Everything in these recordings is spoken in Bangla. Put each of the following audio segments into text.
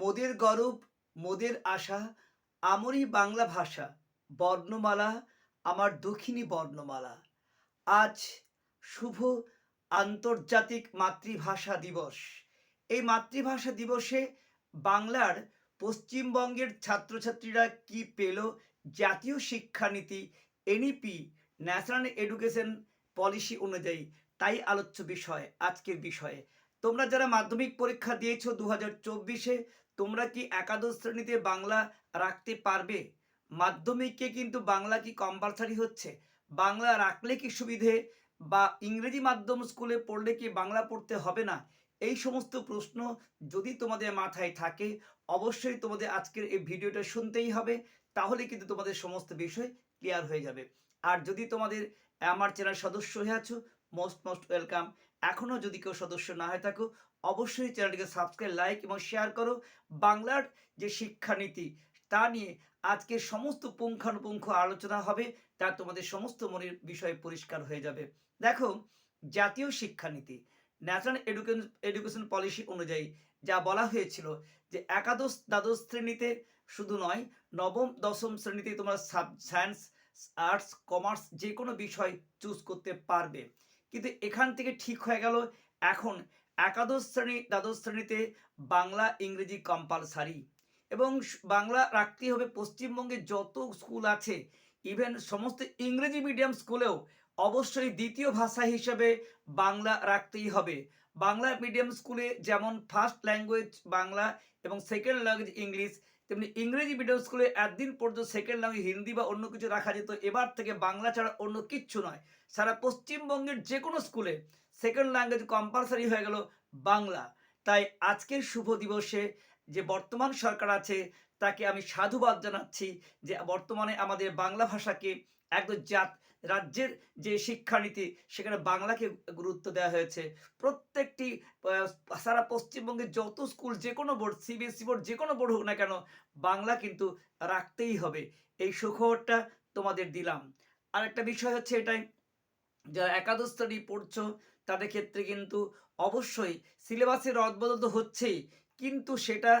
মোদের গরব, মোদের আশা আমরি বাংলা ভাষা, বর্ণমালা, আমার দক্ষিণী বর্ণমালা। আজ শুভ আন্তর্জাতিক মাতৃভাষা দিবস। এই মাতৃভাষা দিবসে বাংলার পশ্চিমবঙ্গের ছাত্রছাত্রীরা কি পেল জাতীয় শিক্ষানীতি, এনইপি, ন্যাশনাল এডুকেশন পলিসি অনুযায়ী? তাই আলোচ্য বিষয়, আজকের বিষয়ে। তোমরা যারা মাধ্যমিক পরীক্ষা দিয়েছ দু হাজার চব্বিশে তোমরা কি একাদশ শ্রেণীতে বাংলা রাখতে পারবে? মাধ্যমিকে কিন্তু বাংলা কি কম্পালসারি হচ্ছে? বাংলা রাখলে কি সুবিধে? বা ইংরেজি মাধ্যম স্কুলে পড়লে কি বাংলা পড়তে হবে না? এই সমস্ত প্রশ্ন যদি তোমাদের মাথায় থাকে, অবশ্যই তোমাদের আজকের এই ভিডিওটা শুনতেই হবে। তাহলে কিন্তু তোমাদের সমস্ত বিষয় ক্লিয়ার হয়ে যাবে। আর যদি তোমাদের আমার চ্যানেল সদস্য হয়ে আছো মোস্ট মোস্ট ওয়েলকাম এখনও যদি কেউ সদস্য না হয়ে থাকো অবশ্যই চ্যানেলটিকে সাবস্ক্রাইব লাইক এবং শেয়ার করো। বাংলার যে শিক্ষানীতি, তা নিয়ে আজকে সমস্ত পুঙ্খানুপুঙ্খ আলোচনা হবে, তা তোমাদের সমস্ত মনের বিষয় পরিষ্কার হয়ে যাবে। দেখো, জাতীয় শিক্ষানীতি ন্যাশনাল এডুকেশন এডুকেশন পলিসি অনুযায়ী যা বলা হয়েছিল যে একাদশ দ্বাদশ শ্রেণীতে শুধু নয়, নবম, দশম শ্রেণীতে তোমরা সাব সায়েন্স আর্টস কমার্স যে কোনো বিষয় চুজ করতে পারবে। কিন্তু এখান থেকে ঠিক হয়ে গেল, এখন একাদশ শ্রেণি, দ্বাদশ শ্রেণীতে বাংলা, ইংরেজি কম্পালসারি এবং বাংলা রাখতেই হবে পশ্চিমবঙ্গে যত স্কুল আছে ইভেন সমস্ত ইংরেজি মিডিয়াম স্কুলেও অবশ্যই দ্বিতীয় ভাষা হিসেবে বাংলা রাখতেই হবে। বাংলা মিডিয়াম স্কুলে যেমন ফার্স্ট ল্যাঙ্গুয়েজ বাংলা এবং সেকেন্ড ল্যাঙ্গুয়েজ ইংলিশ, তেমনি ইংরেজি মিডিয়াম স্কুলে একদিন পর্যন্ত সেকেন্ড ল্যাঙ্গুয়েজ হিন্দি বা অন্য কিছু রাখা যেত, এবার থেকে বাংলা ছাড়া অন্য কিচ্ছু নয়। সারা পশ্চিমবঙ্গের যে কোনো স্কুলে সেকেন্ড ল্যাঙ্গুয়েজ কম্পালসারি হয়ে গেল বাংলা। তাই আজকের শুভ দিবসে যে বর্তমান সরকার আছে, তাকে আমি সাধুবাদ জানাচ্ছি যে বর্তমানে আমাদের বাংলা ভাষাকে একদম জাত, রাজ্যের যে শিক্ষানীতি, সেখানে বাংলাকে গুরুত্ব দেওয়া হয়েছে। প্রত্যেকটি সারা পশ্চিমবঙ্গের যত স্কুল, যে কোনো বোর্ড সিবিএসসি বোর্ড, যে কোনো বোর্ড হোক না কেন, বাংলা কিন্তু রাখতেই হবে। এই সুখবরটা তোমাদের দিলাম। আর একটা বিষয় হচ্ছে এটাই, যারা একাদশ শ্রেণি পড়ছো তাদের ক্ষেত্রে কিন্তু অবশ্যই সিলেবাসের রদবদল তো হচ্ছেই। কিন্তু সেটা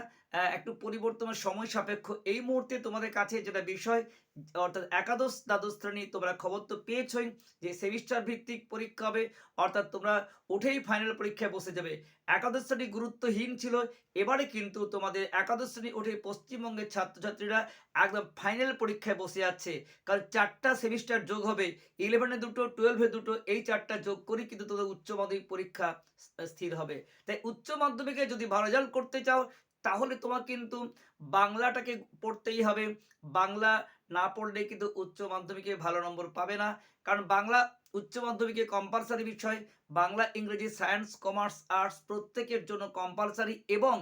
একটু পরিবর্তনের সময় সাপেক্ষ। এই মুহূর্তে তোমাদের কাছে যেটা বিষয়, অর্থাৎ একাদশ দ্বাদশ শ্রেণি তোমরা খবর তো পেয়েছই যে সেমিস্টার ভিত্তিক পরীক্ষা হবে, অর্থাৎ তোমরা উঠেই ফাইনাল পরীক্ষায় বসে যাবে। একাদশ শ্রেণি গুরুত্বহীন ছিল, এবারে কিন্তু তোমাদের একাদশ শ্রেণি উঠে পশ্চিমবঙ্গের ছাত্রছাত্রীরা একদম ফাইনাল পরীক্ষায় বসে আছে কারণ চারটা সেমিস্টার যোগ হবে ইলেভেনে দুটো টুয়েলভে দুটো, এই চারটা যোগ করেই কিন্তু তোদের উচ্চ মাধ্যমিক পরীক্ষা স্থির হবে। তাই উচ্চ মাধ্যমিকে যদি ভালো রেজাল্ট করতে চাও তাহলে তোমার কিন্তু বাংলাটাকে পড়তেই হবে। বাংলা না পড়লে কিন্তু উচ্চ মাধ্যমিকে ভালো নম্বর পাবে না। কারণ বাংলা উচ্চ মাধ্যমিকে কম্পালসারি বিষয়, বাংলা, ইংরেজি সায়েন্স কমার্স আর্টস প্রত্যেকের জন্য কম্পালসারি এবং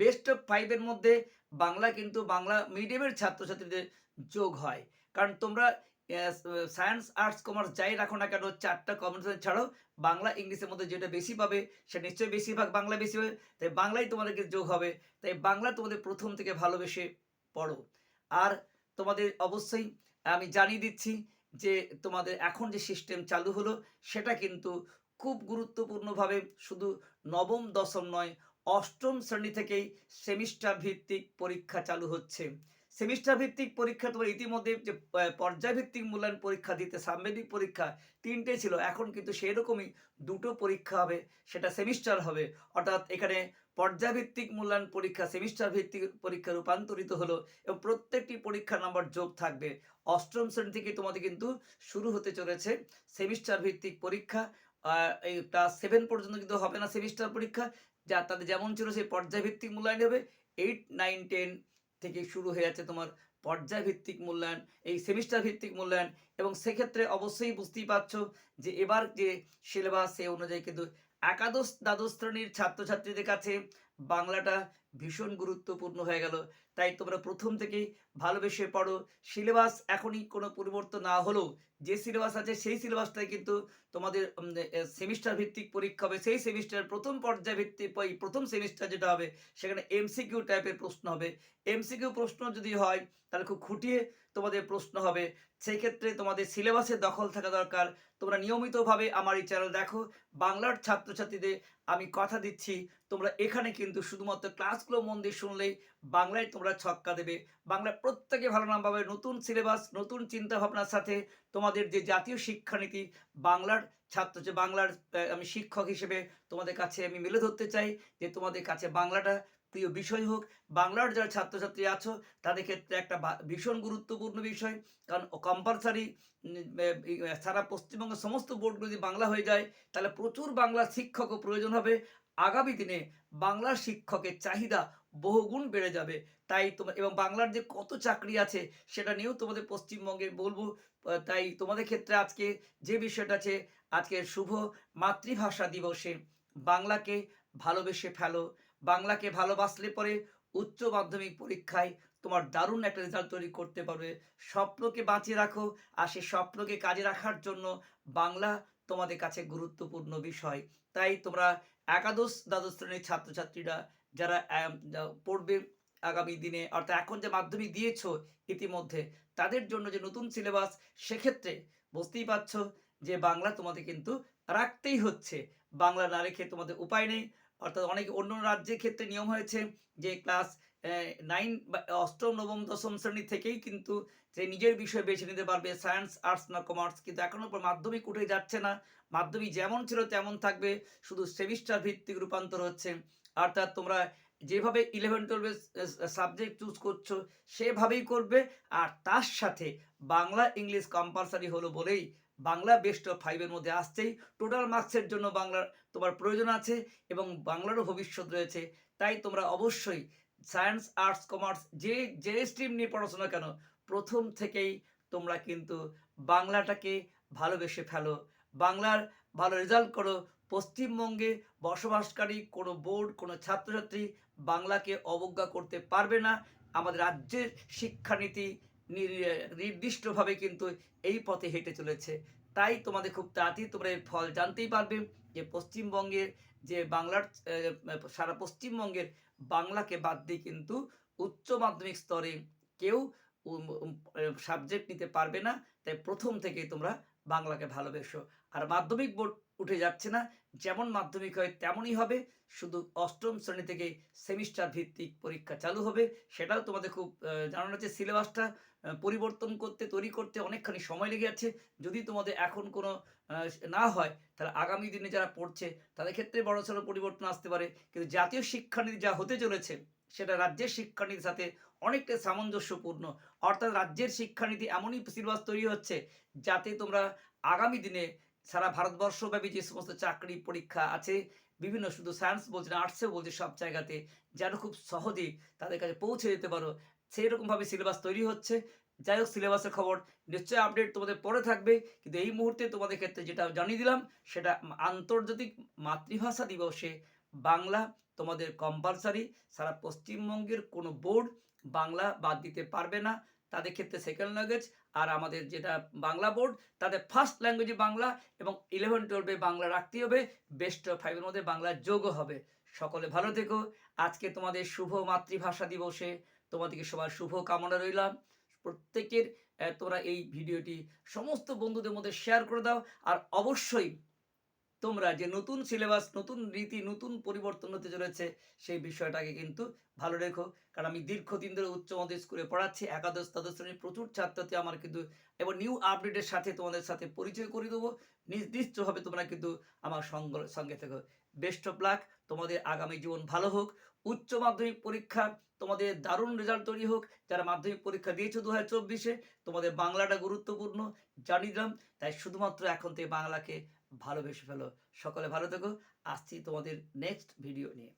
বেস্ট অফ ফাইভের মধ্যে বাংলা কিন্তু বাংলা মিডিয়ামের ছাত্রছাত্রীদের যোগ হয়। কারণ তোমরা সায়েন্স আর্টস কমার্স যাই রাখো না কেন, চারটা কম্বিনেশন ছাড়াও বাংলা, ইংলিশের মধ্যে যেটা বেশি পাবে সেটা নিশ্চয়ই বেশিরভাগ বাংলা বেশি হবে তাই বাংলাই তোমাদেরকে যোগ হবে। তাই বাংলা তোমাদের প্রথম থেকে ভালোবেসে পড়ো। আর তোমাদের অবশ্যই আমি জানিয়ে দিচ্ছি যে তোমাদের এখন যে সিস্টেম চালু হলো, সেটা কিন্তু খুব গুরুত্বপূর্ণভাবে শুধু নবম, দশম নয়, অষ্টম শ্রেণি থেকেই সেমিস্টার ভিত্তিক পরীক্ষা চালু হচ্ছে। সেমিস্টার ভিত্তিক পরীক্ষা তোমার ইতিমধ্যে যে পর্যায়ভিত্তিক মূল্যায়ন পরীক্ষা দিতে সাংবেদিক পরীক্ষা, তিনটে ছিল। এখন কিন্তু সেই রকমই দুটো পরীক্ষা হবে, সেটা সেমিস্টার হবে। অর্থাৎ এখানে পর্যায়ভিত্তিক মূল্যায়ন পরীক্ষা সেমিস্টার ভিত্তিক পরীক্ষা রূপান্তরিত হলো এবং প্রত্যেকটি পরীক্ষা নাম্বার যোগ থাকবে। অষ্টম শ্রেণি থেকে তোমাদের কিন্তু শুরু হতে চলেছে সেমিস্টার ভিত্তিক পরীক্ষা এই ক্লাস সেভেন পর্যন্ত কিন্তু হবে না সেমিস্টার পরীক্ষা। যা তাদের যেমন ছিল সেই পর্যায়ভিত্তিক মূল্যায়ন হবে। এইট নাইন টেন থেকে শুরু হয়ে যাচ্ছে তোমার পর্যায়ভিত্তিক মূল্যায়ন, এই সেমিস্টার ভিত্তিক মূল্যায়ন এবং সেক্ষেত্রে অবশ্যই বুঝতেই পারছ যে এবার যে সিলেবাস সে অনুযায়ী কিন্তু একাদশ দ্বাদশ শ্রেণির ছাত্রছাত্রীদের কাছে বাংলাটা ভীষণ গুরুত্বপূর্ণ হয়ে গেল। তাই তোমরা প্রথম থেকেই ভালোবেসে পড়ো। সিলেবাস এখনই কোনো পরিবর্তন না হলেও যে সিলেবাস আছে সেই সিলেবাসটাই কিন্তু তোমাদের সেমিস্টার ভিত্তিক পরীক্ষা হবে। সেই সেমিস্টার প্রথম পর্যায় ভিত্তিক প্রথম সেমিস্টার যেটা হবে, সেখানে এমসিকিউ টাইপের প্রশ্ন হবে। এমসিকিউ প্রশ্ন যদি হয়, তাহলে খুব খুঁটিয়ে তোমাদের প্রশ্ন হবে। সেই ক্ষেত্রে তোমাদের সিলেবাসের দখল থাকা দরকার। তোমরা নিয়মিতভাবে আমার এই চ্যানেল দেখো। বাংলার ছাত্রছাত্রীদের আমি কথা দিচ্ছি, তোমরা এখানে কিন্তু শুধুমাত্র ক্লাস ক্লাসগুলো মন দিয়ে শুনলেই বাংলায় তোমরা ছক্কা দেবে। বাংলা প্রত্যেকে ভালো নাম পাবে। নতুন সিলেবাস নতুন চিন্তা ভাবনার সাথে তোমাদের যে জাতীয় শিক্ষানীতি, বাংলার ছাত্র যে বাংলার আমি শিক্ষক হিসেবে তোমাদের কাছে আমি মেলে ধরতে চাই যে তোমাদের কাছে বাংলাটা প্রিয় বিষয় হোক, বাংলার যারা ছাত্রছাত্রী আছো, তাদের ক্ষেত্রে একটা ভীষণ গুরুত্বপূর্ণ বিষয়। কারণ কম্পালসারি সারা পশ্চিমবঙ্গের সমস্ত বোর্ডগুলো যদি বাংলা হয়ে যায়, তাহলে প্রচুর বাংলা শিক্ষকও প্রয়োজন হবে। আগামী দিনে বাংলার শিক্ষকের চাহিদা বহুগুণ বেড়ে যাবে। তাই তোমার এবং বাংলার যে কত চাকরি আছে, সেটা নিয়েও তোমাদের পশ্চিমবঙ্গে বলব। তাই তোমাদের ক্ষেত্রে আজকে যে বিষয়টা আছে, আজকে শুভ মাতৃভাষা দিবসে বাংলাকে ভালোবেসে ফেলো। বাংলাকে ভালোবাসলে পরে উচ্চ মাধ্যমিক পরীক্ষায় তোমার দারুণ একটা রেজাল্ট তৈরি করতে পারবে। স্বপ্নকে বাঁচিয়ে রাখো আর সেই স্বপ্নকে কাজে রাখার জন্য বাংলা তোমাদের কাছে গুরুত্বপূর্ণ বিষয়। তাই তোমরা একাদশ দ্বাদশ শ্রেণির ছাত্রছাত্রীরা যারা পড়বে আগামী দিনে, অর্থাৎ এখন যে মাধ্যমিক দিয়েছ ইতিমধ্যে, তাদের জন্য যে নতুন সিলেবাস সেক্ষেত্রে বুঝতেই পারছ যে বাংলা তোমাদের কিন্তু রাখতেই হচ্ছে। বাংলা না রেখে তোমাদের উপায় নেই। অর্থাৎ অনেক অন্য রাজ্যের ক্ষেত্রে নিয়ম হয়েছে যে ক্লাস নাইন বা, অষ্টম, নবম, দশম শ্রেণি থেকেই কিন্তু যে নিজের বিষয় বেছে নিতে পারবে সায়েন্স আর্টস না কমার্স কিন্তু এখনও পর মাধ্যমিক উঠে যাচ্ছে না। মাধ্যমিক যেমন ছিল তেমন থাকবে, শুধু সেমিস্টার ভিত্তিক রূপান্তর হচ্ছে। অর্থাৎ তোমরা যেভাবে ইলেভেন টুয়েলভের সাবজেক্ট চুজ করছ, সেভাবেই করবে। আর তার সাথে বাংলা ইংলিশ কম্পালসারি হলো বলেই বাংলা বেস্ট অফ ফাইভের মধ্যে আসছেই। টোটাল মার্কসের জন্য বাংলার তোমার প্রয়োজন আছে এবং বাংলারও ভবিষ্যৎ রয়েছে। তাই তোমরা অবশ্যই সায়েন্স আর্টস কমার্স যে যে স্ট্রিম নিয়ে পড়াশোনা কেন প্রথম থেকেই তোমরা কিন্তু বাংলাটাকে ভালোবেসে ফেলো। বাংলার ভালো রেজাল্ট করো। পশ্চিমবঙ্গে বসবাসকারী কোনো বোর্ড কোনো ছাত্রছাত্রী বাংলাকে অবজ্ঞা করতে পারবে না। আমাদের রাজ্যের শিক্ষানীতি নির্দিষ্টভাবে কিন্তু এই পথে হেঁটে চলেছে। তাই তোমাদের খুব তাড়াতাড়ি তোমরা এর ফল জানতেই পারবে যে পশ্চিমবঙ্গের যে বাংলার সারা পশ্চিমবঙ্গের বাংলাকে বাদ দিয়ে কিন্তু উচ্চ মাধ্যমিক স্তরে কেউ সাবজেক্ট নিতে পারবে না। তাই প্রথম থেকেই তোমরা বাংলাকে ভালোবেসো। আর মাধ্যমিক বোর্ড উঠে যাচ্ছে না, যেমন মাধ্যমিক হয় তেমনই হবে। শুধু অষ্টম শ্রেণি থেকে সেমিস্টার ভিত্তিক পরীক্ষা চালু হবে, সেটাও তোমাদের খুব জানানো হচ্ছে। সিলেবাসটা পরিবর্তন করতে, তৈরি করতে অনেকখানি সময় লেগে যাচ্ছে। যদি তোমাদের এখন কোনো না হয়, তাহলে আগামী দিনে যারা পড়ছে, তাদের ক্ষেত্রে বড় সড়ো পরিবর্তন আসতে পারে। কিন্তু জাতীয় শিক্ষানীতি যা হতে চলেছে, সেটা রাজ্যের শিক্ষানীতির সাথে অনেকটা সামঞ্জস্যপূর্ণ। অর্থাৎ রাজ্যের শিক্ষানীতি এমনই সিলেবাস তৈরি হচ্ছে যাতে তোমরা আগামী দিনে সারা ভারতবর্ষব্যাপী যে সমস্ত চাকরি পরীক্ষা আছে, বিভিন্ন শুধু সায়েন্স বলছে না আর্টসেও বলছে সব জায়গাতে যেন খুব সহজেই তাদের কাছে পৌঁছে যেতে পারো। সেই রকমভাবে সিলেবাস তৈরি হচ্ছে। যাই হোক সিলেবাসের খবর নিশ্চয়ই আপডেট তোমাদের পরে থাকবে। কিন্তু এই মুহূর্তে তোমাদের ক্ষেত্রে যেটা জানিয়ে দিলাম, সেটা আন্তর্জাতিক মাতৃভাষা দিবসে বাংলা তোমাদের কম্পালসারি সারা পশ্চিমবঙ্গের কোনো বোর্ড বাংলা বাদ দিতে পারবে না। তাদের ক্ষেত্রে সেকেন্ড ল্যাঙ্গুয়েজ আর আমাদের যেটা বাংলা বোর্ড তাদের ফার্স্ট ল্যাঙ্গুয়েজে বাংলা এবং ইলেভেন টুয়েলভে বাংলা রাখতে হবে। বেস্ট ফাইভের মধ্যে বাংলা যোগও হবে। সকলে ভালো থেকো। আজকে তোমাদের শুভ মাতৃভাষা দিবসে তোমাদেরকে সবার শুভ কামনা রইলাম। প্রত্যেকের তোমরা এই ভিডিওটি সমস্ত বন্ধুদের মধ্যে শেয়ার করে দাও। আর অবশ্যই তোমরা যে নতুন সিলেবাস নতুন রীতি, নতুন পরিবর্তন হতে চলেছে, সেই বিষয়টাকে কিন্তু ভালো রেখো। কারণ আমি দীর্ঘদিন ধরে উচ্চ মাধ্যমিক স্কুলে পড়াচ্ছি, একাদশ, দ্বাদশ শ্রেণির প্রচুর ছাত্রছাত্রী আমার কিন্তু এবং নিউ আপডেটের সাথে তোমাদের সাথে পরিচয় করে দেবো। নির্দিষ্টভাবে তোমরা কিন্তু আমার সঙ্গ, সঙ্গে থেকো। বেস্ট অফ লাক তোমাদের আগামী জীবন ভালো হোক। উচ্চ মাধ্যমিক পরীক্ষা, তোমাদের দারুণ রেজাল্ট তৈরি হোক। যারা মাধ্যমিক পরীক্ষা দিয়েছ দু হাজার চব্বিশে, তোমাদের বাংলাটা গুরুত্বপূর্ণ। জানিয়ে দিলাম, তাই শুধুমাত্র এখন থেকে বাংলাকে ভালোবেসে ফেলো। সকলে ভালো থেকো। আসছি তোমাদের নেক্সট ভিডিও নিয়ে।